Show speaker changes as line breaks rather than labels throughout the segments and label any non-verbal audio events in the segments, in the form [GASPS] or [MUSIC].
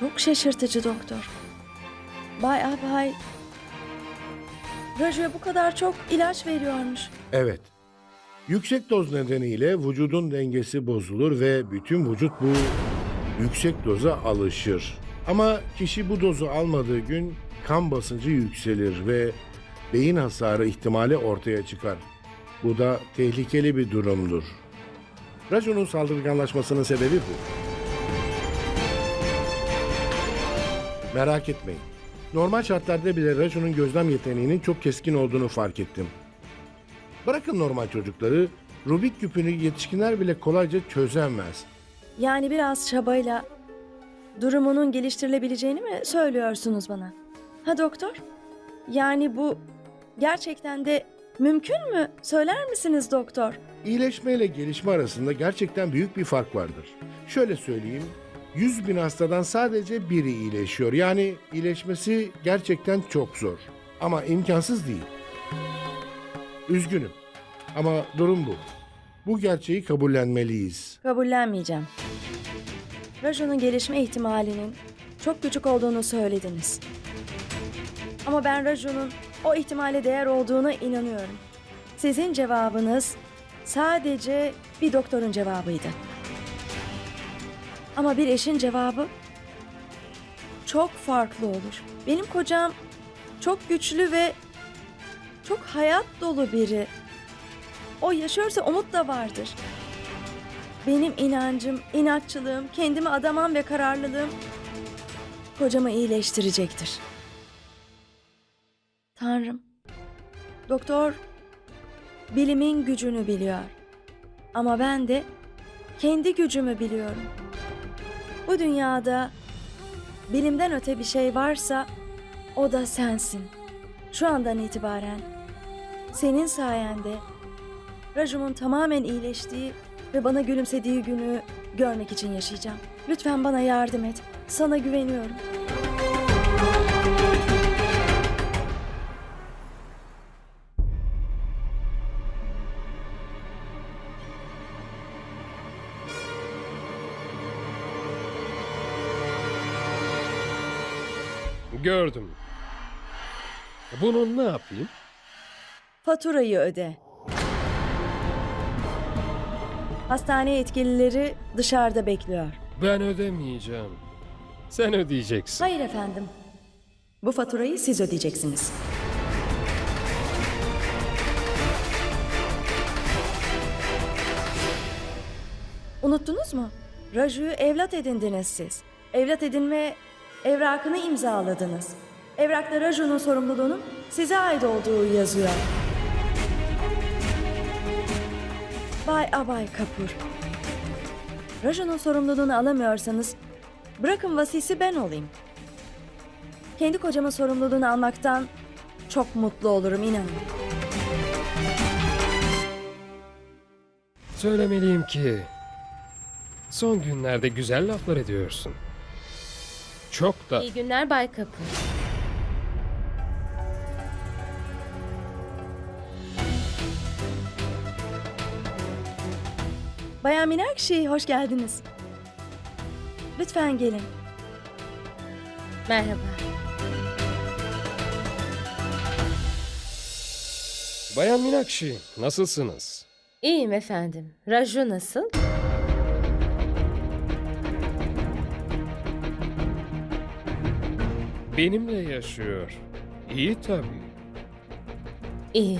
Çok şaşırtıcı doktor. Bay Abhay Raju'ya bu kadar çok ilaç veriyormuş.
Evet. Yüksek doz nedeniyle vücudun dengesi bozulur ve bütün vücut bu yüksek doza alışır. Ama kişi bu dozu almadığı gün kan basıncı yükselir ve beyin hasarı ihtimali ortaya çıkar. Bu da tehlikeli bir durumdur. Raju'nun saldırganlaşmasının sebebi bu. Merak etmeyin. Normal şartlarda bile Raju'nun gözlem yeteneğinin çok keskin olduğunu fark ettim. Bırakın normal çocukları, Rubik küpünü yetişkinler bile kolayca çözemez.
Yani biraz çabayla durumunun geliştirilebileceğini mi söylüyorsunuz bana? Ha doktor? Yani bu gerçekten de mümkün mü? Söyler misiniz doktor?
İyileşme ile gelişme arasında gerçekten büyük bir fark vardır. Şöyle söyleyeyim, 100 bin hastadan sadece biri iyileşiyor. Yani iyileşmesi gerçekten çok zor. Ama imkansız değil. Üzgünüm. Ama durum bu. Bu gerçeği kabullenmeliyiz.
Kabullenmeyeceğim. Raju'nun gelişme ihtimalinin çok küçük olduğunu söylediniz. Ama ben Raju'nun o ihtimale değer olduğuna inanıyorum. Sizin cevabınız sadece bir doktorun cevabıydı. Ama bir eşin cevabı çok farklı olur. Benim kocam çok güçlü ve çok hayat dolu biri. O yaşıyorsa umut da vardır. Benim inancım, inatçılığım, kendime adamam ve kararlılığım kocamı iyileştirecektir. Tanrım, doktor bilimin gücünü biliyor. Ama ben de kendi gücümü biliyorum. Bu dünyada bilimden öte bir şey varsa o da sensin. Şu andan itibaren senin sayende Rajum'un tamamen iyileştiği ve bana gülümsediği günü görmek için yaşayacağım. Lütfen bana yardım et. Sana güveniyorum.
Gördüm. Bunun ne yapayım?
Faturayı öde. Hastane yetkilileri dışarıda bekliyor.
Ben ödemeyeceğim. Sen ödeyeceksin.
Hayır efendim. Bu faturayı siz ödeyeceksiniz. Unuttunuz mu? Raju'yu evlat edindiniz siz. Evlat edinme evrakını imzaladınız. Evrakta Raju'nun sorumluluğunun size ait olduğu yazıyor. Bay Abay Kapur. Raju'nun sorumluluğunu alamıyorsanız bırakın vasisi ben olayım. Kendi kocamın sorumluluğunu almaktan çok mutlu olurum inanın.
Söylemeliyim ki son günlerde güzel laflar ediyorsun. Çok da
İyi günler Bay Kapı.
Bayan Minakşi hoş geldiniz. Lütfen gelin.
Merhaba.
Bayan Minakşi, nasılsınız?
İyiyim efendim. Raju nasıl?
Benimle yaşıyor. İyi tabii.
İyi.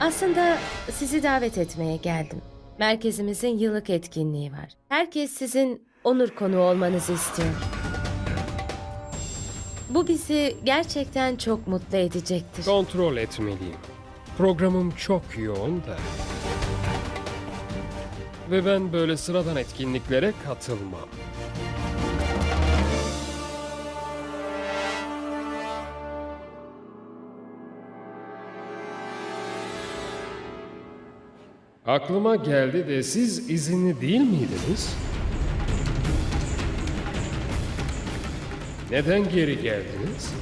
Aslında sizi davet etmeye geldim. Merkezimizin yıllık etkinliği var. Herkes sizin onur konuğu olmanızı istiyor. Bu bizi gerçekten çok mutlu edecektir.
Kontrol etmeliyim. Programım çok yoğun da. Ve ben böyle sıradan etkinliklere katılmam. Aklıma geldi de siz izinli değil miydiniz? Neden geri geldiniz?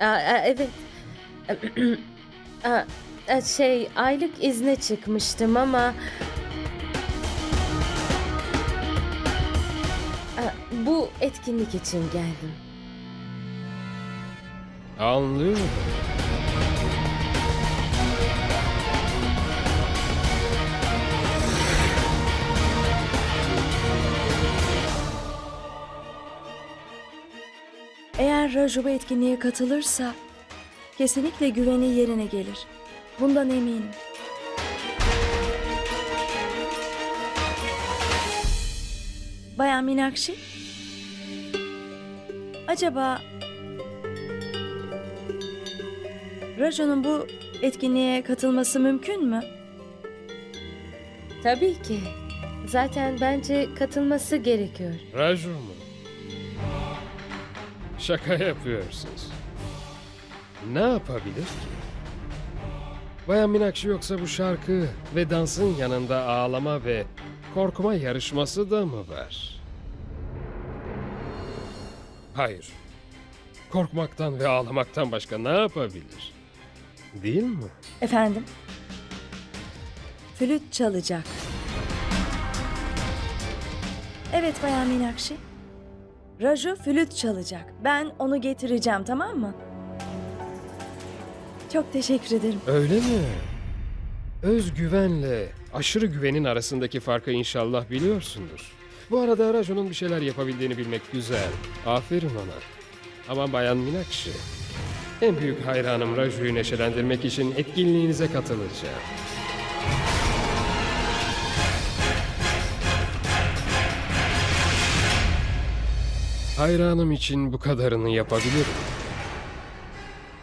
Aa, evet. Aa, [CLEARS THROAT] e, şey aylık izne çıkmıştım ama Aa, bu etkinlik için geldim.
Anlıyorum.
Eğer Raju bu etkinliğe katılırsa kesinlikle güveni yerine gelir. Bundan eminim. Bayan Minakşi? Acaba Raju'nun bu etkinliğe katılması mümkün mü?
Tabii ki. Zaten bence katılması gerekiyor.
Raju mu? Şaka yapıyorsunuz. Ne yapabilir ki? Bayan Minakşi yoksa bu şarkı ve dansın yanında ağlama ve korkma yarışması da mı var? Hayır. Korkmaktan ve ağlamaktan başka ne yapabilir? Değil mi?
Efendim? Flüt çalacak. Evet Bayan Minakşi. Raju flüt çalacak. Ben onu getireceğim tamam mı? Çok teşekkür ederim.
Öyle mi? Özgüvenle aşırı güvenin arasındaki farkı inşallah biliyorsundur. Bu arada Rajo'nun bir şeyler yapabildiğini bilmek güzel. Aferin ona. Ama Bayan Minakşi, en büyük hayranım Rajo'yu neşelendirmek için etkinliğinize katılacağım. Hayranım için bu kadarını yapabilirim.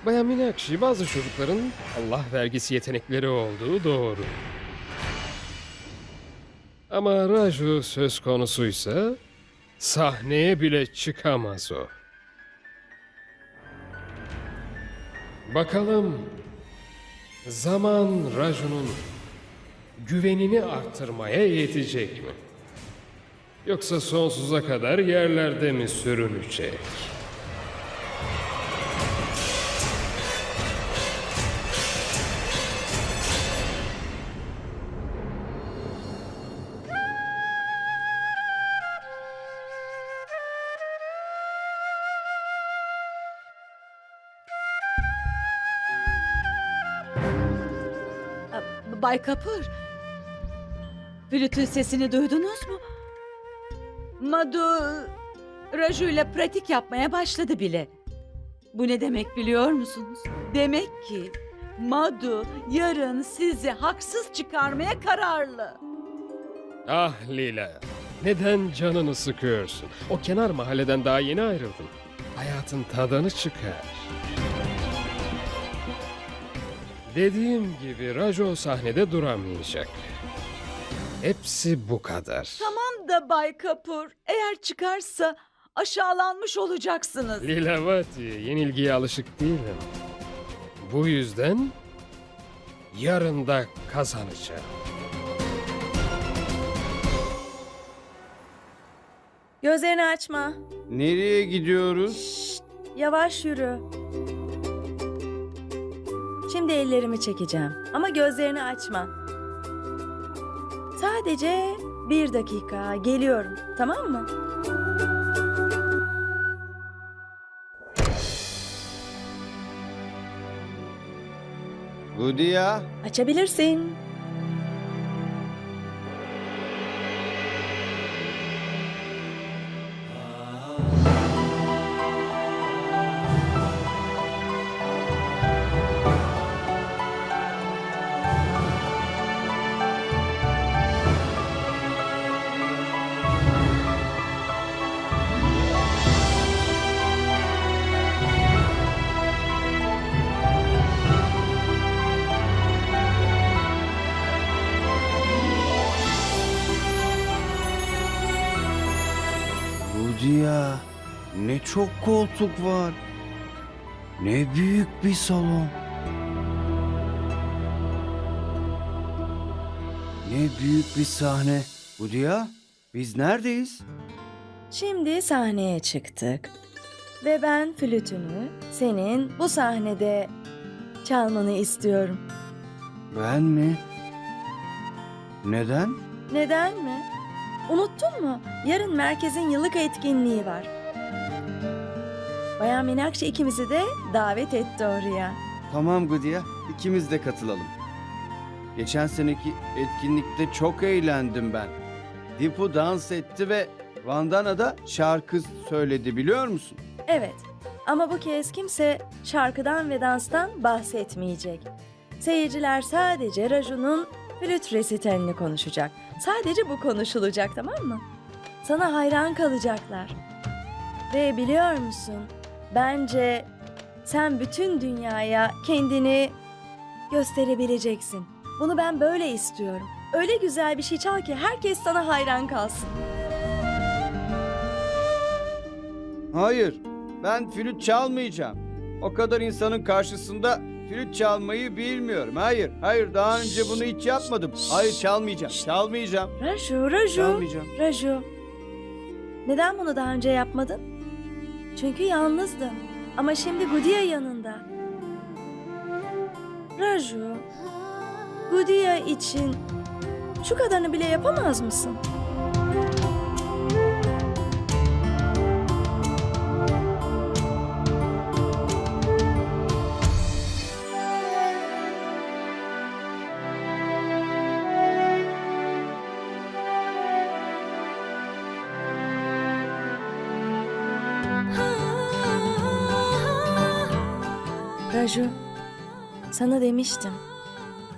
Bayan Minakşi bazı çocukların Allah vergisi yetenekleri olduğu doğru. Ama Raju söz konusuysa sahneye bile çıkamaz o. Bakalım zaman Raju'nun güvenini artırmaya yetecek mi? Yoksa sonsuza kadar yerlerde mi sürünecek?
Bay Kapır. Flütün sesini duydunuz mu? Madu Raju ile pratik yapmaya başladı bile. Bu ne demek biliyor musunuz? Demek ki Madu yarın sizi haksız çıkarmaya kararlı.
Ah Lila, neden canını sıkıyorsun? O kenar mahalleden daha yeni ayrıldın. Hayatın tadını çıkar. Dediğim gibi Rajo sahnede duramayacak. Hepsi bu kadar.
Tamam da Bay Kapur eğer çıkarsa aşağılanmış olacaksınız.
Lilavati, yenilgiye alışık değilim. Bu yüzden yarın da kazanacağım.
Gözlerini açma.
Nereye gidiyoruz?
Yavaş yürü. Şimdi ellerimi çekeceğim ama gözlerini açma. Sadece bir dakika geliyorum tamam mı?
Gudiya,
Açabilirsin.
Koltuk var. Ne büyük bir salon. Ne büyük bir sahne. Gudiya, biz neredeyiz?
Şimdi sahneye çıktık. Ve ben flütünü senin bu sahnede çalmanı istiyorum.
Ben mi? Neden?
Neden mi? Unuttun mu? Yarın merkezin yıllık etkinliği var. Bayan Minakşi ikimizi de davet etti oraya.
Tamam Gudiya, ikimiz de katılalım. Geçen seneki etkinlikte çok eğlendim ben. Dipu dans etti ve Vandana da şarkı söyledi biliyor musun?
Evet ama bu kez kimse şarkıdan ve danstan bahsetmeyecek. Seyirciler sadece Raju'nun flüt resitalini konuşacak. Sadece bu konuşulacak tamam mı? Sana hayran kalacaklar. Ve biliyor musun? Bence sen bütün dünyaya kendini gösterebileceksin. Bunu ben böyle istiyorum. Öyle güzel bir şey çal ki herkes sana hayran kalsın.
Hayır, ben flüt çalmayacağım. O kadar insanın karşısında flüt çalmayı bilmiyorum. Hayır, hayır daha önce bunu hiç yapmadım. Hayır çalmayacağım, çalmayacağım,
Raju, Raju.
çalmayacağım.
Raju, neden bunu daha önce yapmadın? Çünkü yalnızdın. Ama şimdi Gudiya yanında. Raju, Gudiya için şu kadarını bile yapamaz mısın? Raju, sana demiştim.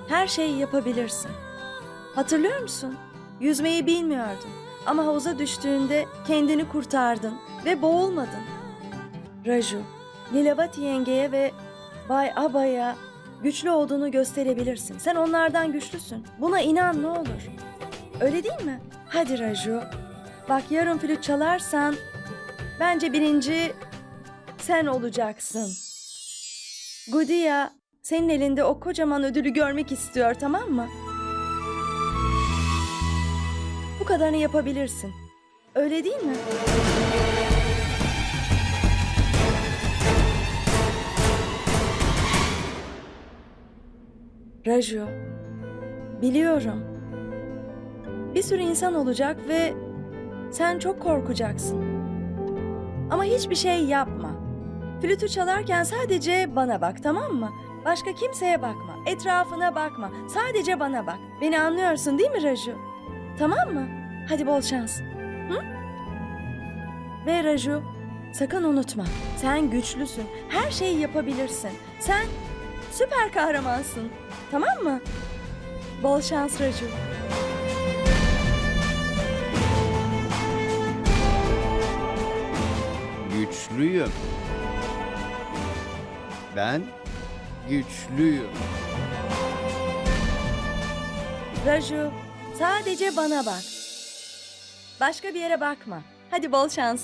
Her şeyi yapabilirsin. Hatırlıyor musun? Yüzmeyi bilmiyordun. Ama havuza düştüğünde kendini kurtardın ve boğulmadın. Raju, Lilavati yengeye ve Bay Aba'ya güçlü olduğunu gösterebilirsin. Sen onlardan güçlüsün. Buna inan ne olur. Öyle değil mi? Hadi Raju. Bak yarın flüt çalarsan bence birinci sen olacaksın. Gudiya senin elinde o kocaman ödülü görmek istiyor tamam mı? Bu kadarını yapabilirsin. Öyle değil mi? Raju, biliyorum. Bir sürü insan olacak ve sen çok korkacaksın. Ama hiçbir şey yapma. Flütü çalarken sadece bana bak tamam mı? Başka kimseye bakma. Etrafına bakma. Sadece bana bak. Beni anlıyorsun değil mi Raju? Tamam mı? Hadi bol şans. Hı? Ve Raju, sakın unutma. Sen güçlüsün. Her şeyi yapabilirsin. Sen süper kahramansın. Tamam mı? Bol şans Raju.
Güçlüyüm. Ben güçlüyüm.
Raju, sadece bana bak. Başka bir yere bakma. Hadi bol şans.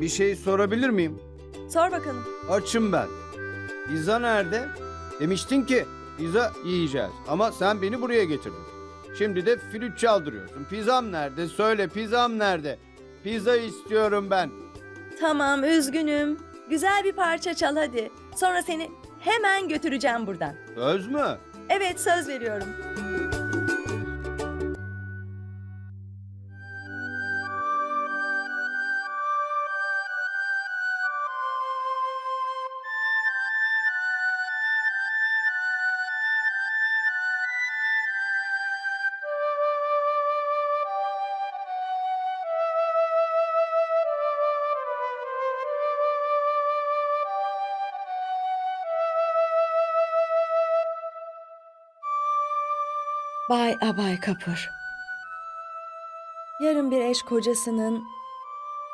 Bir şey sorabilir miyim?
Sor bakalım.
Açım ben. Pizza nerede? Demiştin ki pizza yiyeceğiz ama sen beni buraya getirdin. Şimdi de flüt çaldırıyorsun. Pizzam nerede? Söyle pizzam nerede? Pizza istiyorum ben.
Tamam, üzgünüm. Güzel bir parça çal hadi. Sonra seni hemen götüreceğim buradan.
Söz mü?
Evet, söz veriyorum. Bay Abay Kapur. Yarın bir eş kocasının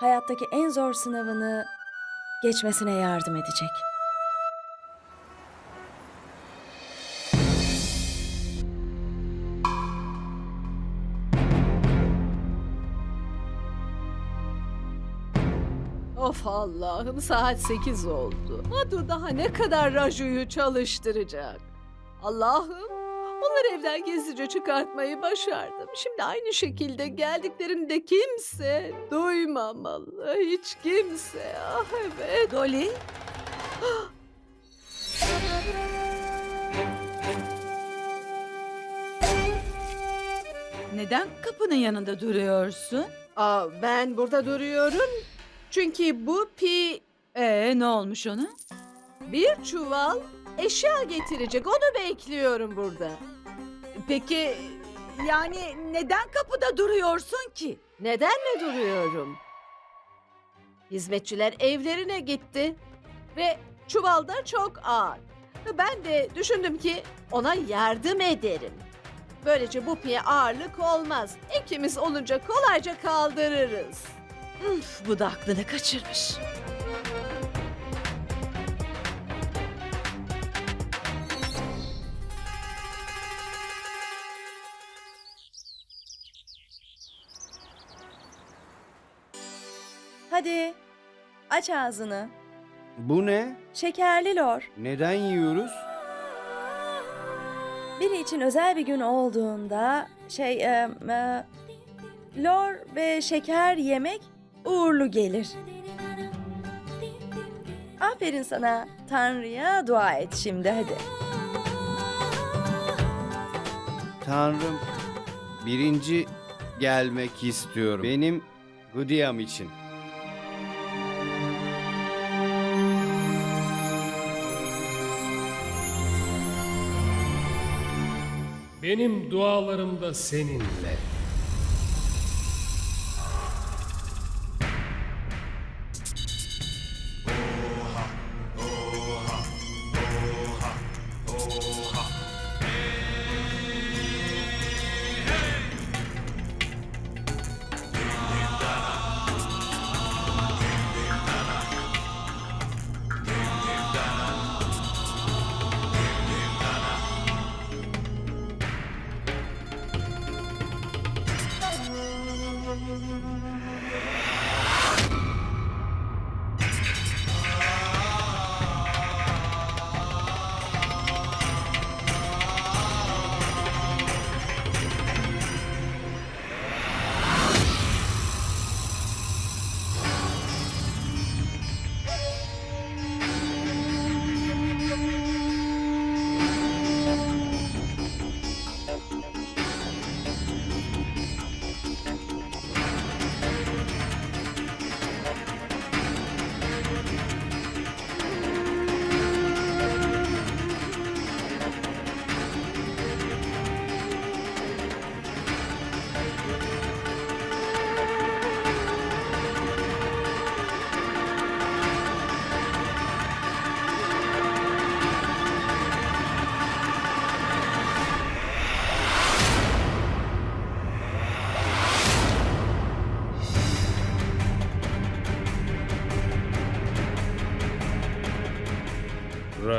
hayattaki en zor sınavını geçmesine yardım edecek.
Of Allah'ım saat 8 oldu. Madu daha ne kadar Raju'yu çalıştıracak? Allah'ım onları evden gizlice çıkartmayı başardım. Şimdi aynı şekilde geldiklerinde kimse duymamalı. Hiç kimse. Ah evet.
Dolly? [GASPS] Neden kapının yanında duruyorsun?
Aa, ben burada duruyorum. Çünkü bu pi
Ee ne olmuş ona?
Bir çuval eşya getirecek. Onu bekliyorum burada.
Peki yani neden kapıda duruyorsun ki?
Neden mi duruyorum? Hizmetçiler evlerine gitti ve çuval da çok ağır. Ben de düşündüm ki ona yardım ederim. Böylece bu piye ağırlık olmaz. İkimiz olunca kolayca kaldırırız.
Üf, bu da aklını kaçırmış.
Hadi aç ağzını.
Bu ne?
Şekerli lor.
Neden yiyoruz?
Biri için özel bir gün olduğunda şey e, e, lor ve şeker yemek uğurlu gelir. Aferin sana. Tanrı'ya dua et şimdi hadi.
Tanrım, birinci gelmek istiyorum. Benim Gudiyam için.
Benim dualarım da seninle.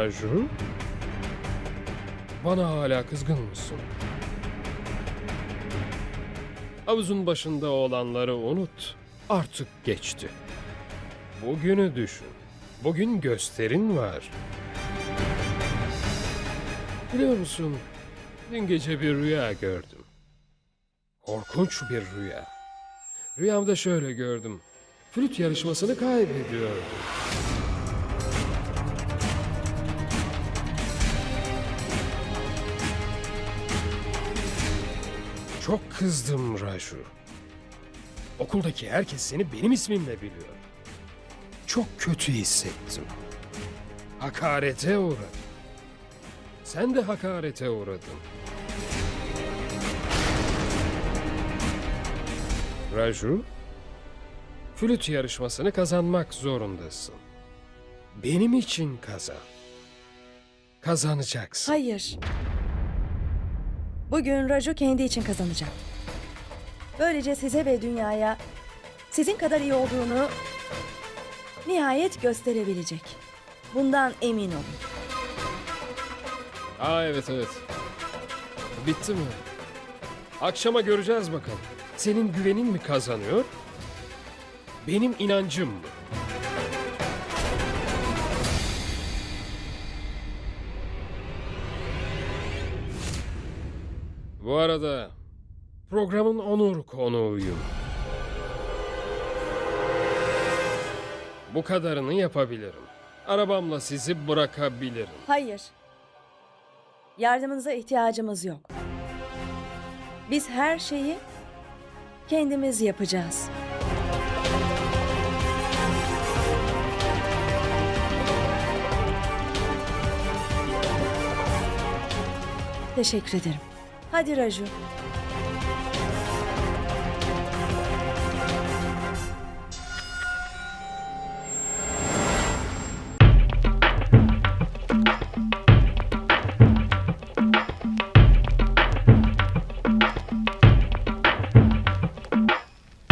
Raju? Bana hala kızgın mısın? Havuzun başında olanları unut. Artık geçti. Bugünü düşün. Bugün gösterin var. Biliyor musun? Dün gece bir rüya gördüm. Korkunç bir rüya. Rüyamda şöyle gördüm. Flüt yarışmasını kaybediyordum. Çok kızdım Raju. Okuldaki herkes seni benim ismimle biliyor. Çok kötü hissettim. Hakarete uğradım. Sen de hakarete uğradın. Raju, flüt yarışmasını kazanmak zorundasın. Benim için kazan. Kazanacaksın.
Hayır. Bugün Raju kendi için kazanacak. Böylece size ve dünyaya sizin kadar iyi olduğunu nihayet gösterebilecek. Bundan emin olun.
Aa evet evet. Bitti mi? Akşama göreceğiz bakalım. Senin güvenin mi kazanıyor? Benim inancım mı? Bu arada programın onur konuğuyum. Bu kadarını yapabilirim. Arabamla sizi bırakabilirim.
Hayır. Yardımınıza ihtiyacımız yok. Biz her şeyi kendimiz yapacağız. Teşekkür ederim. Hadi Raju.